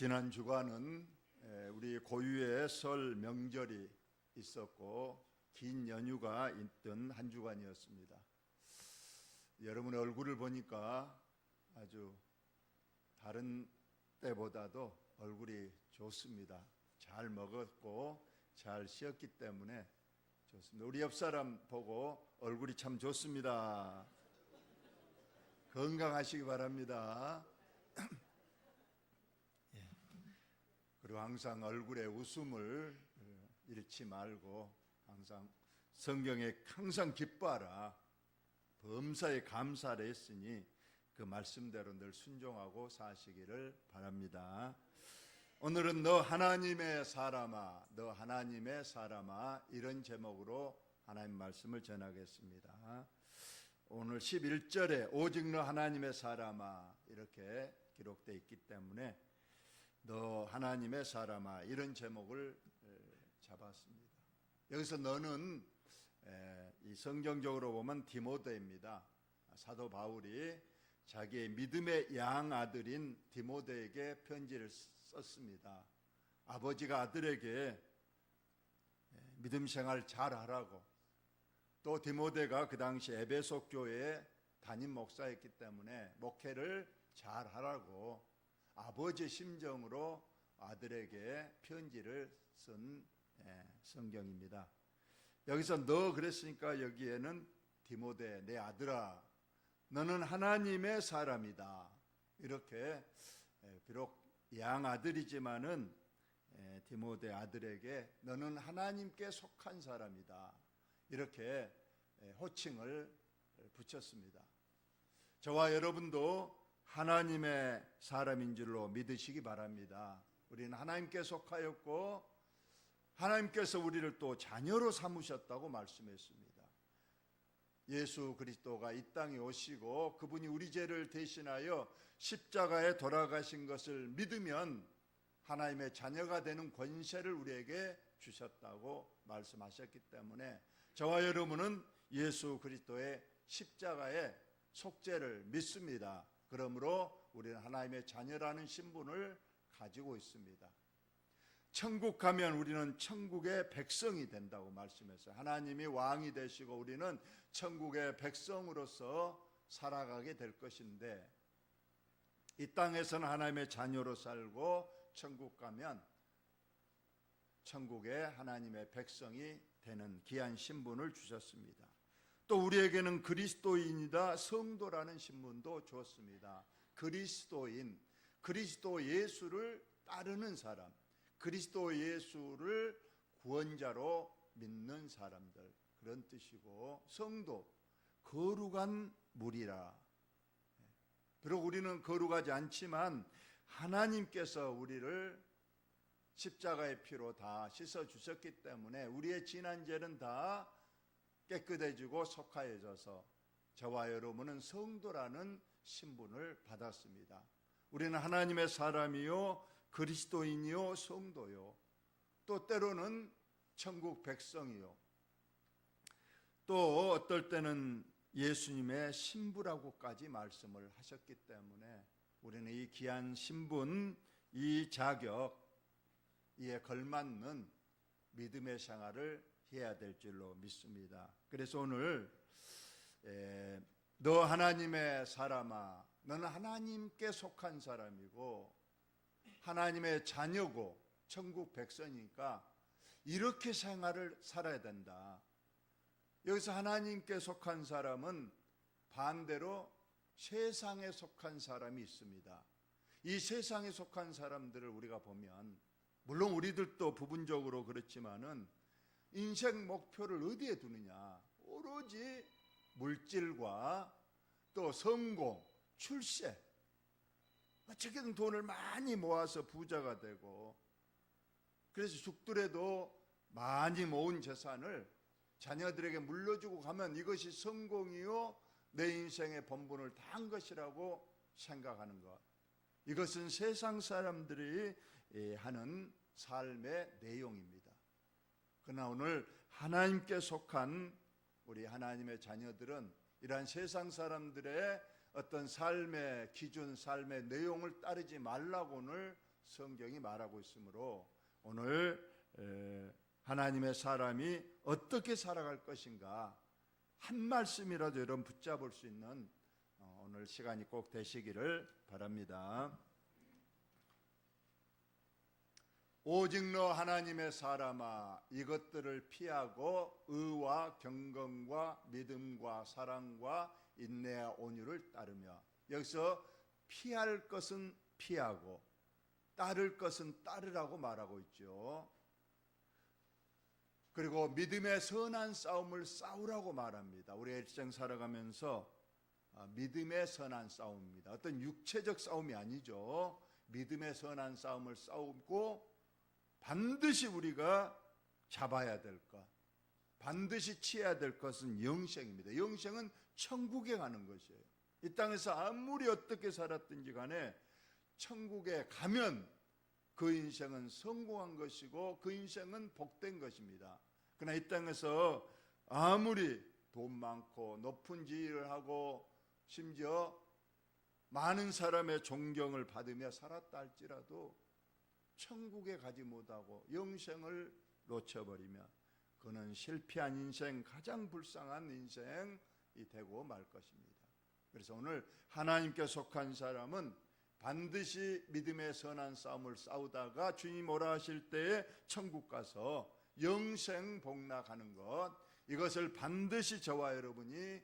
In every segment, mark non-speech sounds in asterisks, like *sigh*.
지난 주간은 에, 우리 고유의 설 명절이 있었고 긴 연휴가 있던 한 주간이었습니다. 여러분의 얼굴을 보니까 아주 다른 때보다도 얼굴이 좋습니다. 잘 먹었고 잘 쉬었기 때문에 좋습니다. 우리 옆 사람 보고 얼굴이 참 좋습니다. 건강하시기 바랍니다. *clears throat* 예. 그리고 항상 얼굴에 웃음을 어, 잃지 말고 항상 성경에 항상 기뻐하라 범사에 감사를 했으니 그 말씀대로 늘 순종하고 사시기를 바랍니다. 오늘은 너 하나님의 사람아, 너 하나님의 사람아 이런 제목으로 하나님 말씀을 전하겠습니다. 오늘 11절에 오직 너 하나님의 사람아 이렇게 기록되어 있기 때문에 너 하나님의 사람아 이런 제목을 잡았습니다. 여기서 너는 이 성경적으로 보면 디모데입니다. 사도 바울이 자기의 믿음의 양 아들인 디모데에게 편지를 썼습니다. 아버지가 아들에게 믿음 생활 잘 하라고 또 디모데가 그 당시 에베소 교회에 담임 목사였기 때문에 목회를 잘 하라고 아버지 심정으로 아들에게 편지를 쓴 성경입니다. 여기서 너 그랬으니까 여기에는 디모데 내 아들아 너는 하나님의 사람이다. 이렇게 비록 양 아들이지만은 디모데 아들에게 너는 하나님께 속한 사람이다. 이렇게 호칭을 붙였습니다. 저와 여러분도 하나님의 사람인 줄로 믿으시기 바랍니다. 우리는 하나님께 속하였고 하나님께서 우리를 또 자녀로 삼으셨다고 말씀했습니다. 예수 그리스도가 이 땅에 오시고 그분이 우리 죄를 대신하여 십자가에 돌아가신 것을 믿으면 하나님의 자녀가 되는 권세를 우리에게 주셨다고 말씀하셨기 때문에 저와 여러분은 예수 그리스도의 십자가의 속죄를 믿습니다. 그러므로 우리는 하나님의 자녀라는 신분을 가지고 있습니다. 천국 가면 우리는 천국의 백성이 된다고 말씀했어요. 하나님이 왕이 되시고 우리는 천국의 백성으로서 살아가게 될 것인데 이 땅에서는 하나님의 자녀로 살고 천국 가면 천국의 하나님의 백성이 되는 귀한 신분을 주셨습니다. 또 우리에게는 그리스도인이다 성도라는 신분도 주었습니다. 그리스도인, 그리스도 예수를 따르는 사람, 그리스도 예수를 구원자로 믿는 사람들 그런 뜻이고 성도 거룩한 무리라. 비록 우리는 거룩하지 않지만 하나님께서 우리를 십자가의 피로 다 씻어 주셨기 때문에 우리의 지난 죄는 다 깨끗해지고 속하여져서 저와 여러분은 성도라는 신분을 받았습니다. 우리는 하나님의 사람이요 그리스도인이요 성도요 또 때로는 천국 백성이요 또 어떨 때는 예수님의 신부라고까지 말씀을 하셨기 때문에 우리는 이 귀한 신분, 이 자격, 이에 걸맞는 믿음의 생활을 해야 될 줄로 믿습니다. 그래서 오늘 에, 너 하나님의 사람아, 너는 하나님께 속한 사람이고 하나님의 자녀고 천국 백성이니까 이렇게 생활을 살아야 된다. 여기서 하나님께 속한 사람은 반대로 세상에 속한 사람이 있습니다. 이 세상에 속한 사람들을 우리가 보면 물론 우리들도 부분적으로 그렇지만은 인생 목표를 어디에 두느냐? 오로지 물질과 또 성공, 출세. 어떻게든 돈을 많이 모아서 부자가 되고 그래서 죽더라도 많이 모은 재산을 자녀들에게 물려주고 가면 이것이 성공이요 내 인생의 본분을 다 한 것이라고 생각하는 것. 이것은 세상 사람들이 하는 삶의 내용입니다. 그러나 오늘 하나님께 속한 우리 하나님의 자녀들은 이러한 세상 사람들의 어떤 삶의 기준, 삶의 내용을 따르지 말라고 오늘 성경이 말하고 있으므로 오늘 에, 하나님의 사람이 어떻게 살아갈 것인가 한 말씀이라도 여러분 붙잡을 수 있는 어, 오늘 시간이 꼭 되시기를 바랍니다. 오직 너 하나님의 사람아 이것들을 피하고 의와 경건과 믿음과 사랑과 인내와 온유를 따르며 여기서 피할 것은 피하고 따를 것은 따르라고 말하고 있죠. 그리고 믿음의 선한 싸움을 싸우라고 말합니다. 우리 일생 살아가면서 아, 믿음의 선한 싸움입니다. 어떤 육체적 싸움이 아니죠. 믿음의 선한 싸움을 싸우고 반드시 우리가 잡아야 될 것, 반드시 취해야 될 것은 영생입니다. 영생은 천국에 가는 것이에요. 이 땅에서 아무리 어떻게 살았든지 간에 천국에 가면 그 인생은 성공한 것이고 그 인생은 복된 것입니다. 그러나 이 땅에서 아무리 돈 많고 높은 지위를 하고 심지어 많은 사람의 존경을 받으며 살았다 할지라도 천국에 가지 못하고 영생을 놓쳐버리면 그는 실패한 인생, 가장 불쌍한 인생이 되고 말 것입니다. 그래서 오늘 하나님께 속한 사람은 반드시 믿음의 선한 싸움을 싸우다가 주님 오라 하실 때에 천국 가서 영생 복락하는 것 이것을 반드시 저와 여러분이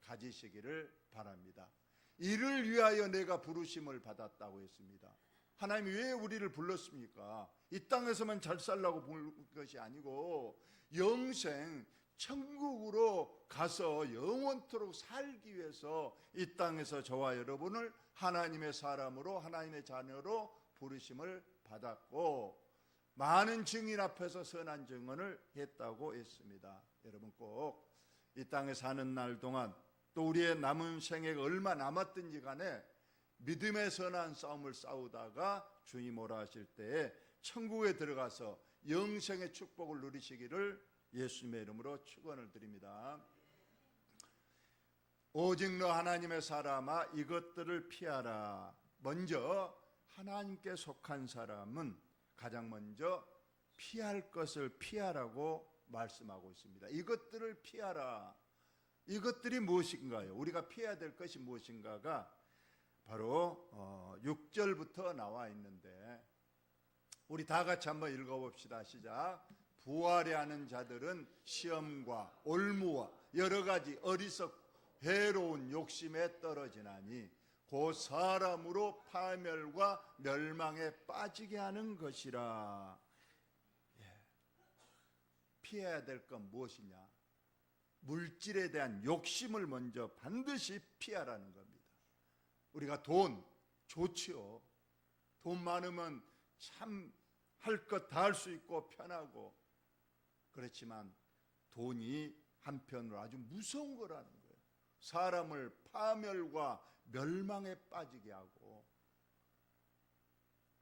가지시기를 바랍니다. 이를 위하여 내가 부르심을 받았다고 했습니다. 하나님이 왜 우리를 불렀습니까? 이 땅에서만 잘 살라고 부른 것이 아니고 영생 천국으로 가서 영원토록 살기 위해서 이 땅에서 저와 여러분을 하나님의 사람으로 하나님의 자녀로 부르심을 받았고 많은 증인 앞에서 선한 증언을 했다고 했습니다. 여러분 꼭 이 땅에 사는 날 동안 또 우리의 남은 생애가 얼마 남았든지 간에 믿음의 선한 싸움을 싸우다가 주님 오라 하실 때에 천국에 들어가서 영생의 축복을 누리시기를 예수님의 이름으로 축원을 드립니다. 오직 너 하나님의 사람아 이것들을 피하라. 먼저 하나님께 속한 사람은 가장 먼저 피할 것을 피하라고 말씀하고 있습니다. 이것들을 피하라. 이것들이 무엇인가요? 우리가 피해야 될 것이 무엇인가가 바로 6절부터 나와 있는데 우리 다 같이 한번 읽어봅시다. 시작. 부활해 하는 자들은 시험과 올무와 여러 가지 어리석 해로운 욕심에 떨어지나니 그 사람으로 파멸과 멸망에 빠지게 하는 것이라. 예. 피해야 될 건 무엇이냐? 물질에 대한 욕심을 먼저 반드시 피하라는 겁니다. 우리가 돈 좋지요. 돈 많으면 참 할 것 다 할 수 있고 편하고 그렇지만 돈이 한편으로 아주 무서운 거라는 거예요. 사람을 파멸과 멸망에 빠지게 하고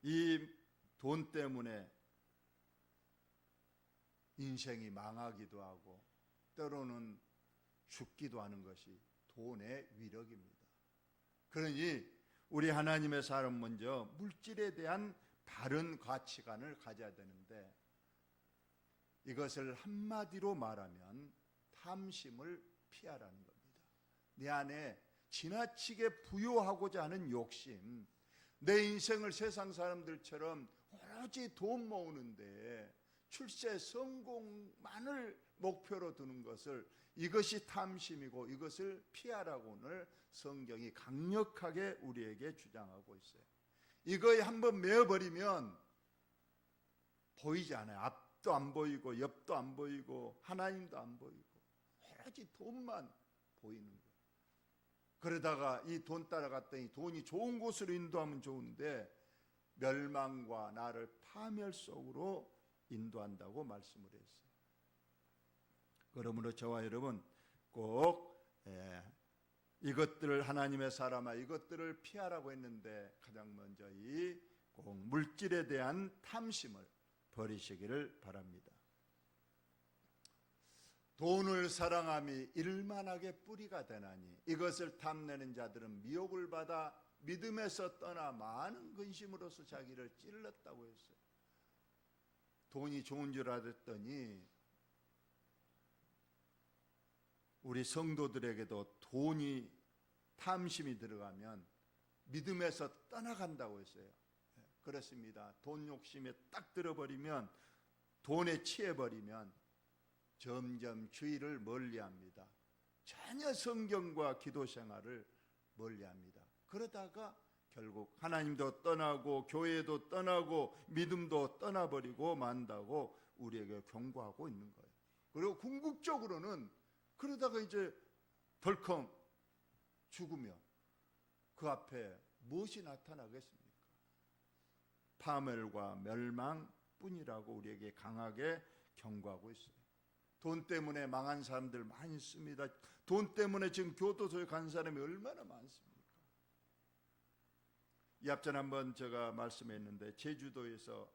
이 돈 때문에 인생이 망하기도 하고 때로는 죽기도 하는 것이 돈의 위력입니다. 그러니 우리 하나님의 사람 먼저 물질에 대한 바른 가치관을 가져야 되는데 이것을 한마디로 말하면 탐심을 피하라는 겁니다. 내 안에 지나치게 부여하고자 하는 욕심, 내 인생을 세상 사람들처럼 오로지 돈 모으는데 출세 성공만을 목표로 두는 것을 이것이 탐심이고 이것을 피하라고 오늘 성경이 강력하게 우리에게 주장하고 있어요. 이거에 한번 메어버리면 보이지 않아요. 앞도 안 보이고 옆도 안 보이고 하나님도 안 보이고 오로지 돈만 보이는 거예요. 그러다가 이 돈 따라갔더니 돈이 좋은 곳으로 인도하면 좋은데 멸망과 나를 파멸 속으로 인도한다고 말씀을 했어요. 그러므로 저와 여러분 꼭 예, 이것들을 하나님의 사람아 이것들을 피하라고 했는데 가장 먼저 이 꼭 물질에 대한 탐심을 버리시기를 바랍니다. 돈을 사랑함이 일만하게 뿌리가 되나니 이것을 탐내는 자들은 미혹을 받아 믿음에서 떠나 많은 근심으로서 자기를 찔렀다고 했어요. 돈이 좋은 줄 알았더니 우리 성도들에게도 돈이 탐심이 들어가면 믿음에서 떠나간다고 했어요. 예, 그렇습니다. 돈 욕심에 딱 들어버리면 돈에 취해버리면 점점 주의를 멀리합니다. 전혀 성경과 기도 생활을 멀리합니다. 그러다가 결국 하나님도 떠나고 교회도 떠나고 믿음도 떠나버리고 만다고 우리에게 경고하고 있는 거예요. 그리고 궁극적으로는 그러다가 이제 덜컹 죽으면 그 앞에 무엇이 나타나겠습니까? 파멸과 멸망뿐이라고 우리에게 강하게 경고하고 있어요. 돈 때문에 망한 사람들 많이 있습니다. 돈 때문에 지금 교도소에 간 사람이 얼마나 많습니까? 이 앞전 한번 제가 말씀했는데 제주도에서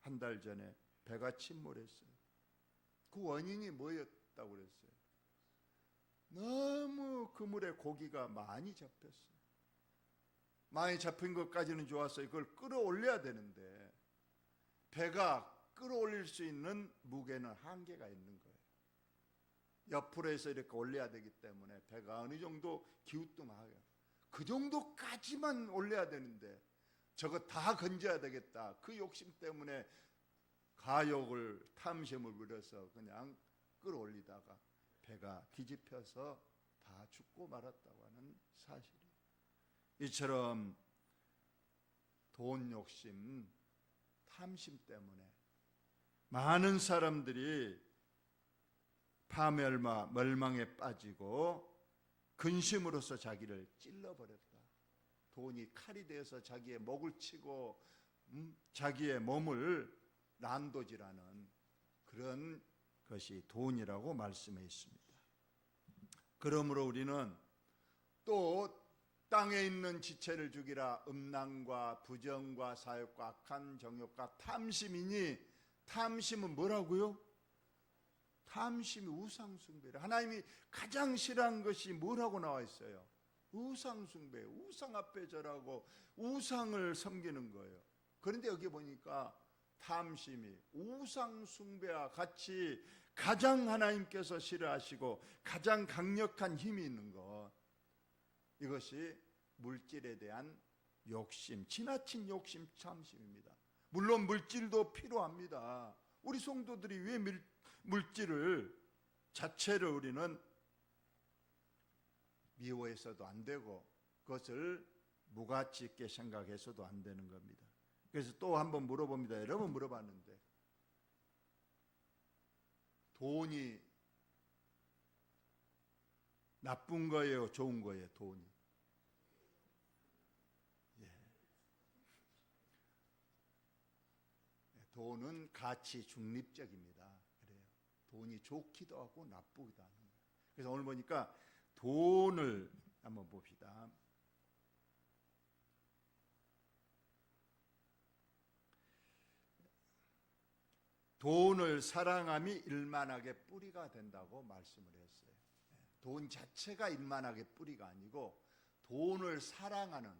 한 달 전에 배가 침몰했어요. 그 원인이 뭐였다고 그랬어요? 너무 그물에 고기가 많이 잡혔어요. 많이 잡힌 것까지는 좋았어요. 그걸 끌어올려야 되는데 배가 끌어올릴 수 있는 무게는 한계가 있는 거예요. 옆으로 해서 이렇게 올려야 되기 때문에 배가 어느 정도 기우뚱하게 그 정도까지만 올려야 되는데 저거 다 건져야 되겠다. 그 욕심 때문에 가욕을 탐심을 부려서 그냥 끌어올리다가 배가 뒤집혀서 다 죽고 말았다고 하는 사실이 이처럼 돈 욕심, 탐심 때문에 많은 사람들이 파멸마 멸망에 빠지고 근심으로서 자기를 찔러버렸다. 돈이 칼이 되어서 자기의 목을 치고 음, 자기의 몸을 난도질하는 그런 것이 돈이라고 말씀해 있습니다. 그러므로 우리는 또 땅에 있는 지체를 죽이라 음란과 부정과 사욕과 악한 정욕과 탐심이니 탐심은 뭐라고요? 탐심이 우상 숭배를 하나님이 가장 싫어한 것이 뭐라고 나와 있어요? 우상 숭배, 우상 앞에 절하고 우상을 섬기는 거예요. 그런데 여기 보니까 탐심이 우상 숭배와 같이 가장 하나님께서 싫어하시고 가장 강력한 힘이 있는 것 이것이 물질에 대한 욕심, 지나친 욕심 탐심입니다. 물론 물질도 필요합니다. 우리 성도들이 왜 밀, 물질을 자체를 우리는 미워해서도 안 되고 그것을 무가치 있게 생각해서도 안 되는 겁니다. 그래서 또 한번 물어봅니다. 여러 번 물어봤는데 돈이 나쁜 거예요, 좋은 거예요, 돈이. 예. 돈은 가치 중립적입니다. 그래요. 돈이 좋기도 하고 나쁘기도 하는 거예요. 그래서 오늘 보니까 돈을 한번 봅시다. 돈을 사랑함이 일만하게 뿌리가 된다고 말씀을 했어요. 돈 자체가 일만하게 뿌리가 아니고 돈을 사랑하는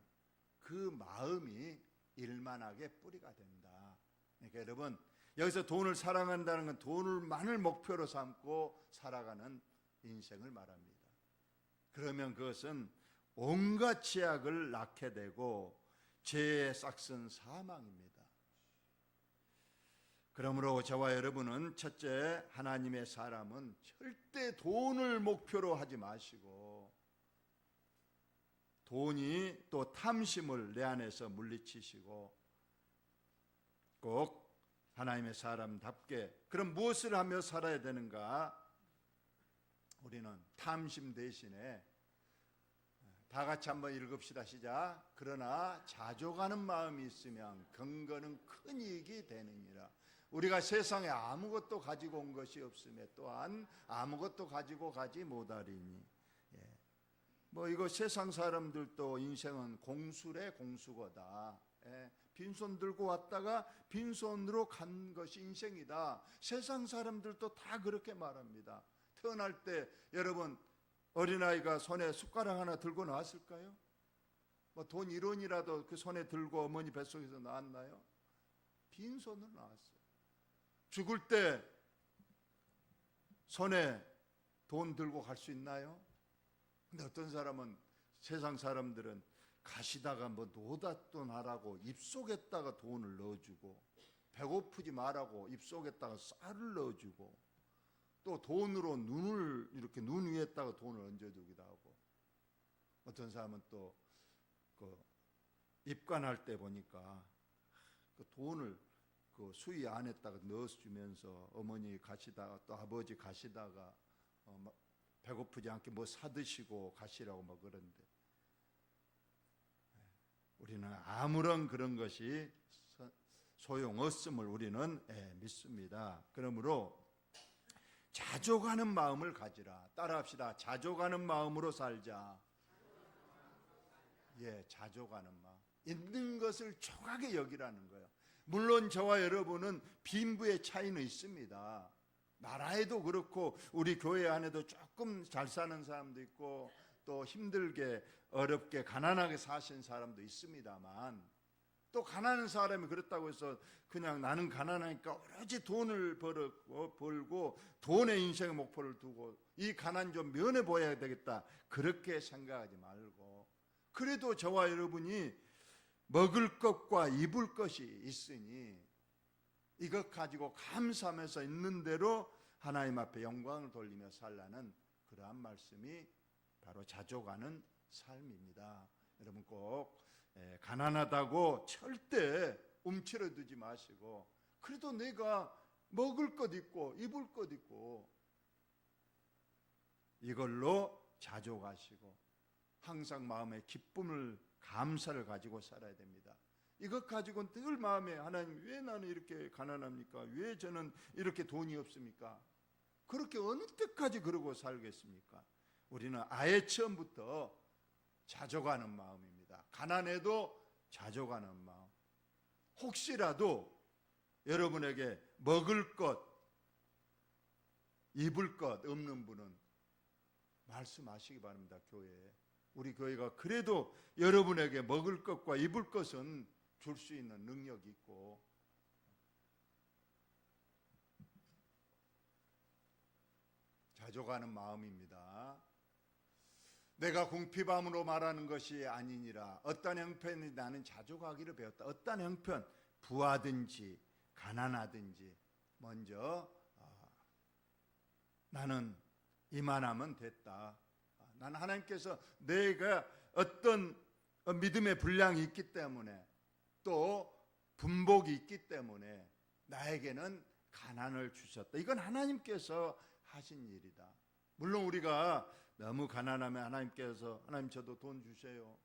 그 마음이 일만하게 뿌리가 된다. 그러니까 여러분 여기서 돈을 사랑한다는 건 돈을만을 목표로 삼고 살아가는 인생을 말합니다. 그러면 그것은 온갖 죄악을 낳게 되고 죄의 싹슨 사망입니다. 그러므로 저와 여러분은 첫째 하나님의 사람은 절대 돈을 목표로 하지 마시고 돈이 또 탐심을 내 안에서 물리치시고 꼭 하나님의 사람답게 그럼 무엇을 하며 살아야 되는가? 우리는 탐심 대신에 다 같이 한번 읽읍시다 시작. 그러나 자족하는 마음이 있으면 근거는 큰 이익이 되느니라. 우리가 세상에 아무것도 가지고 온 것이 없음에 또한 아무것도 가지고 가지 못하리니. 예. 뭐 이거 세상 사람들도 인생은 공수래 공수거다. 예. 빈손 들고 왔다가 빈손으로 간 것이 인생이다. 세상 사람들도 다 그렇게 말합니다. 태어날 때 여러분 어린아이가 손에 숟가락 하나 들고 나왔을까요? 뭐 돈 1원이라도 그 손에 들고 어머니 뱃속에서 나왔나요? 빈손으로 나왔어요. 죽을 때 손에 돈 들고 갈 수 있나요? 근데 어떤 사람은 세상 사람들은 가시다가 뭐 노다돈 하라고 입속에다가 돈을 넣어주고 배고프지 말라고 입속에다가 쌀을 넣어주고 또 돈으로 눈을 이렇게 눈 위에다가 돈을 얹어주기도 하고 어떤 사람은 또 그 입관할 때 보니까 그 돈을 그 수의 안에다가 넣어주면서 어머니 가시다가 또 아버지 가시다가 어, 막 배고프지 않게 뭐 사드시고 가시라고 뭐 그런데 우리는 아무런 그런 것이 서- 소용없음을 우리는 예, 믿습니다. 그러므로 자족하는 마음을 가지라. 따라합시다. 자족하는 마음으로 살자. 예, 자족하는 마음. 있는 것을 촉하게 여기라는 거예요. 물론 저와 여러분은 빈부의 차이는 있습니다. 나라에도 그렇고 우리 교회 안에도 조금 잘 사는 사람도 있고 또 힘들게 어렵게 가난하게 사신 사람도 있습니다만 또 가난한 사람이 그렇다고 해서 그냥 나는 가난하니까 오로지 돈을 벌고, 벌고 돈에 인생의 목표를 두고 이 가난 좀 면해 보여야 되겠다 그렇게 생각하지 말고 그래도 저와 여러분이 먹을 것과 입을 것이 있으니 이것 가지고 감사하면서 있는 대로 하나님 앞에 영광을 돌리며 살라는 그러한 말씀이 바로 자족하는 삶입니다. 여러분 꼭 예, 가난하다고 절대 움츠러두지 마시고 그래도 내가 먹을 것 있고 입을 것 있고 이걸로 자족하시고 항상 마음에 기쁨을 감사를 가지고 살아야 됩니다. 이것 가지고 늘 마음에 하나님 왜 나는 이렇게 가난합니까? 왜 저는 이렇게 돈이 없습니까? 그렇게 어느 때까지 그러고 살겠습니까? 우리는 아예 처음부터 자족하는 마음입니다. 가난해도 자족하는 마음. 혹시라도 여러분에게 먹을 것, 입을 것 없는 분은 말씀하시기 바랍니다. 교회에. 우리 교회가 그래도 여러분에게 먹을 것과 입을 것은 줄 수 있는 능력이 있고 자족하는 마음입니다. 내가 궁핍함으로 말하는 것이 아니니라. 어떤 형편이 나는 자족하기를 배웠다. 어떤 형편 부하든지 가난하든지 먼저 아, 나는 이만하면 됐다. 아, 나는 하나님께서 내가 어떤 믿음의 분량이 있기 때문에 또 분복이 있기 때문에 나에게는 가난을 주셨다. 이건 하나님께서 하신 일이다. 물론 우리가 너무 가난하면 하나님께서 하나님 저도 돈 주세요.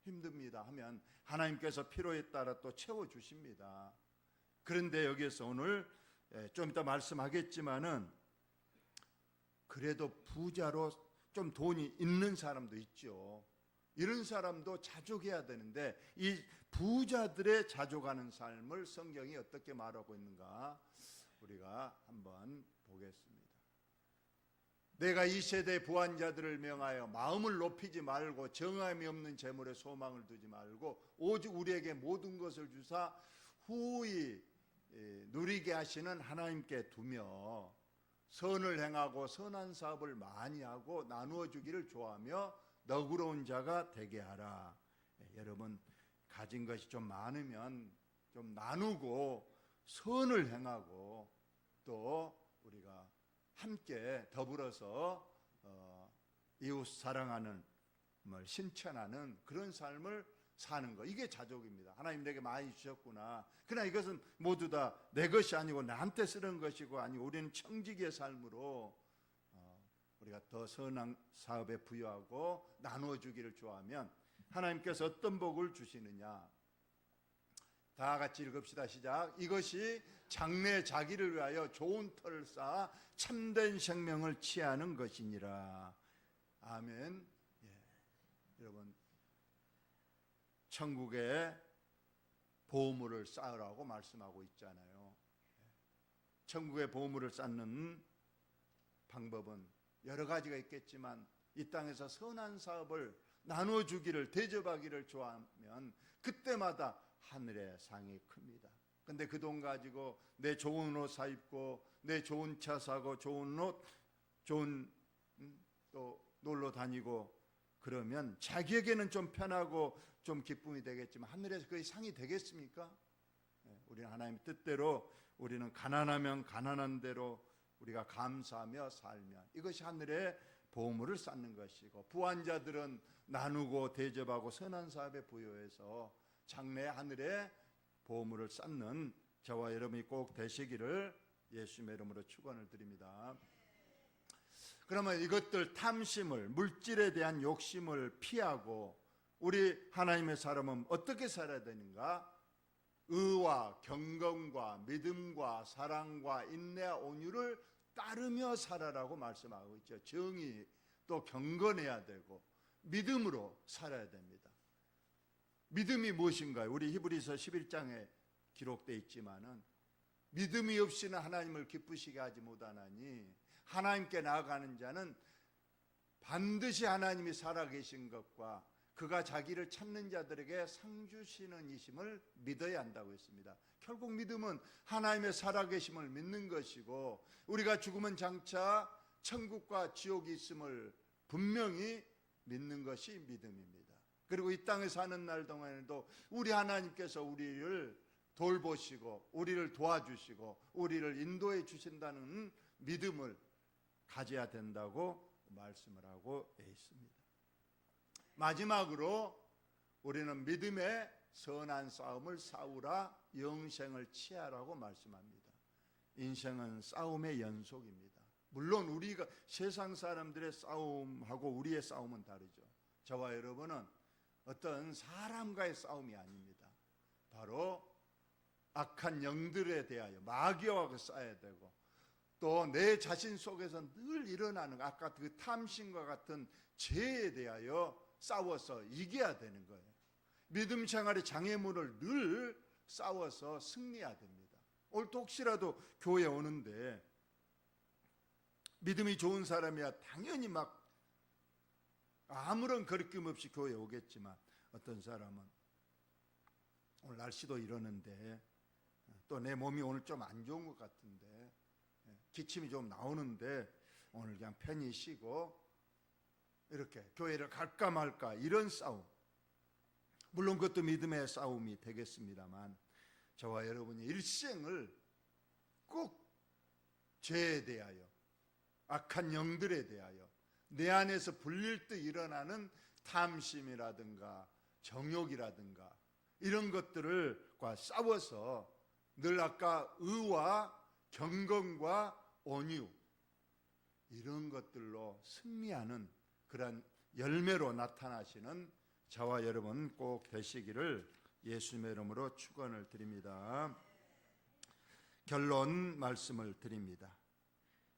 힘듭니다 하면 하나님께서 필요에 따라 또 채워 주십니다. 그런데 여기에서 오늘 예, 좀 이따 말씀하겠지만은 그래도 부자로 좀 돈이 있는 사람도 있죠. 이런 사람도 자족해야 되는데 이 부자들의 자족하는 삶을 성경이 어떻게 말하고 있는가 우리가 한번 보겠습니다. 내가 이 세대 부한자들을 명하여 마음을 높이지 말고 정함이 없는 재물에 소망을 두지 말고 오직 우리에게 모든 것을 주사 후히 예, 누리게 하시는 하나님께 두며 선을 행하고 선한 사업을 많이 하고 나누어 주기를 좋아하며 너그러운 자가 되게 하라. 예, 여러분 가진 것이 좀 많으면 좀 나누고 선을 행하고 또 우리가 함께 더불어서 어, 이웃 사랑하는 뭘 신천하는 그런 삶을 사는 거 이게 자족입니다. 하나님 내게 많이 주셨구나. 그러나 이것은 모두 다 내 것이 아니고 나한테 쓰는 것이고 아니 우리는 청지기의 삶으로 어, 우리가 더 선한 사업에 부여하고 나누어 주기를 좋아하면 하나님께서 어떤 복을 주시느냐? 다 같이 읽읍시다. 시작. 이것이 장래 자기를 위하여 좋은 털을 쌓아 참된 생명을 취하는 것이니라. 아멘. 예. 여러분 천국에 보물을 쌓으라고 말씀하고 있잖아요. 예. 천국의 보물을 쌓는 방법은 여러 가지가 있겠지만 이 땅에서 선한 사업을 나눠주기를 대접하기를 좋아하면 그때마다 하늘의 상이 큽니다. 근데 그 돈 가지고 내 좋은 옷 사 입고 내 좋은 차 사고 좋은 옷 좋은 음, 또 놀러 다니고 그러면 자기에게는 좀 편하고 좀 기쁨이 되겠지만 하늘에서 그게 상이 되겠습니까? 예, 우리는 하나님 뜻대로 우리는 가난하면 가난한 대로 우리가 감사하며 살면 이것이 하늘의 보물을 쌓는 것이고 부한 자들은 나누고 대접하고 선한 사업에 부여해서 장래 하늘의 보물을 쌓는 저와 여러분이 꼭 되시기를 예수님의 이름으로 축원을 드립니다. 그러면 이것들 탐심을 물질에 대한 욕심을 피하고 우리 하나님의 사람은 어떻게 살아야 되는가? 의와 경건과 믿음과 사랑과 인내와 온유를 따르며 살아라고 말씀하고 있죠. 정의 또 경건해야 되고 믿음으로 살아야 됩니다. 믿음이 무엇인가요? 우리 히브리서 11장에 기록되어 있지만은 믿음이 없이는 하나님을 기쁘시게 하지 못하나니 하나님께 나아가는 자는 반드시 하나님이 살아계신 것과 그가 자기를 찾는 자들에게 상 주시는 이심을 믿어야 한다고 했습니다. 결국 믿음은 하나님의 살아계심을 믿는 것이고 우리가 죽으면 장차 천국과 지옥이 있음을 분명히 믿는 것이 믿음입니다. 그리고 이 땅에 사는 날 동안에도 우리 하나님께서 우리를 돌보시고 우리를 도와주시고 우리를 인도해 주신다는 믿음을 가져야 된다고 말씀을 하고 있습니다. 마지막으로 우리는 믿음의 선한 싸움을 싸우라 영생을 취하라고 말씀합니다. 인생은 싸움의 연속입니다. 물론 우리가 세상 사람들의 싸움하고 우리의 싸움은 다르죠. 저와 여러분은 어떤 사람과의 싸움이 아닙니다. 바로 악한 영들에 대하여 마귀와 싸워야 되고 또 내 자신 속에서 늘 일어나는 아까 그 탐심과 같은 죄에 대하여 싸워서 이겨야 되는 거예요. 믿음 생활의 장애물을 늘 싸워서 승리해야 됩니다. 오늘 또 혹시라도 교회 오는데 믿음이 좋은 사람이야 당연히 막 아무런 거리낌 없이 교회 오겠지만 어떤 사람은 오늘 날씨도 이러는데 또 내 몸이 오늘 좀 안 좋은 것 같은데 기침이 좀 나오는데 오늘 그냥 편히 쉬고 이렇게 교회를 갈까 말까 이런 싸움. 물론 그것도 믿음의 싸움이 되겠습니다만 저와 여러분이 일생을 꼭 죄에 대하여 악한 영들에 대하여 내 안에서 불릴 듯 일어나는 탐심이라든가 정욕이라든가 이런 것들을과 싸워서 늘 아까 의와 경건과 온유 이런 것들로 승리하는 그러한 열매로 나타나시는 저와 여러분 꼭 되시기를 예수님의 이름으로 축원을 드립니다. 결론 말씀을 드립니다.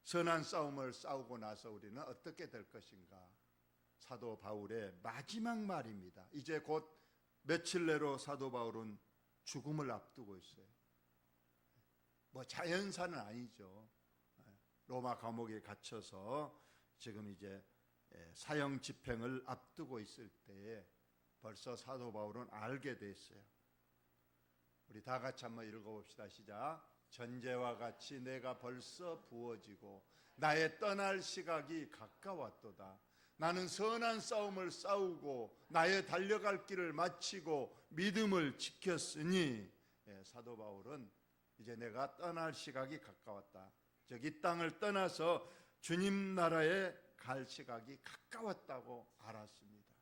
선한 싸움을 싸우고 나서 우리는 어떻게 될 것인가? 사도 바울의 마지막 말입니다. 이제 곧 며칠 내로 사도 바울은 죽음을 앞두고 있어요. 뭐 자연사는 아니죠. 로마 감옥에 갇혀서 지금 이제 사형 집행을 앞두고 있을 때에 벌써 사도 바울은 알게 됐어요. 우리 다 같이 한번 읽어봅시다. 시작. 전제와 같이 내가 벌써 부어지고 나의 떠날 시각이 가까웠도다. 나는 선한 싸움을 싸우고 나의 달려갈 길을 마치고 믿음을 지켰으니 예, 사도 바울은 이제 내가 떠날 시각이 가까웠다. 즉 이 땅을 떠나서 주님 나라에 갈 시각이 가까웠다고 알았습니다.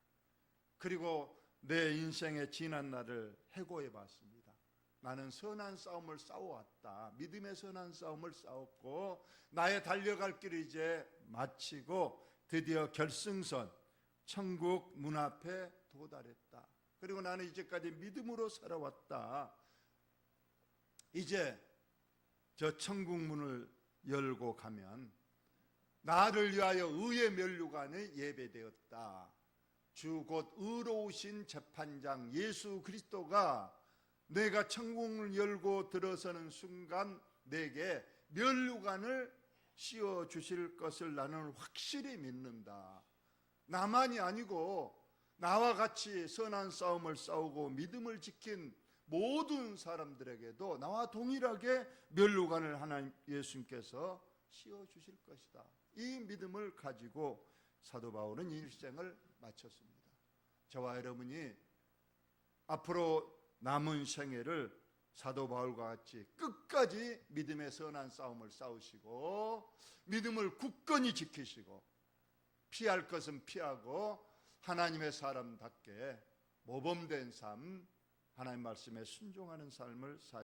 그리고 내 인생의 지난 날을 해고해 봤습니다. 나는 선한 싸움을 싸워왔다. 믿음의 선한 싸움을 싸웠고 나의 달려갈 길을 이제 마치고 드디어 결승선 천국 문 앞에 도달했다. 그리고 나는 이제까지 믿음으로 살아왔다. 이제 저 천국 문을 열고 가면 나를 위하여 의의 면류관에 예배되었다. 주 곧 의로우신 재판장 예수 그리스도가 내가 천국을 열고 들어서는 순간 내게 면류관을 씌워 주실 것을 나는 확실히 믿는다. 나만이 아니고 나와 같이 선한 싸움을 싸우고 믿음을 지킨 모든 사람들에게도 나와 동일하게 멸류관을 하나님 예수님께서 씌워 주실 것이다. 이 믿음을 가지고 사도 바울은 일생을 마쳤습니다. 저와 여러분이 앞으로 남은 생애를 사도 바울과 같이 끝까지 믿음의 선한 싸움을 싸우시고 믿음을 굳건히 지키시고 피할 것은 피하고 하나님의 사람답게 모범된 삶, 하나님 말씀에 순종하는 삶을 살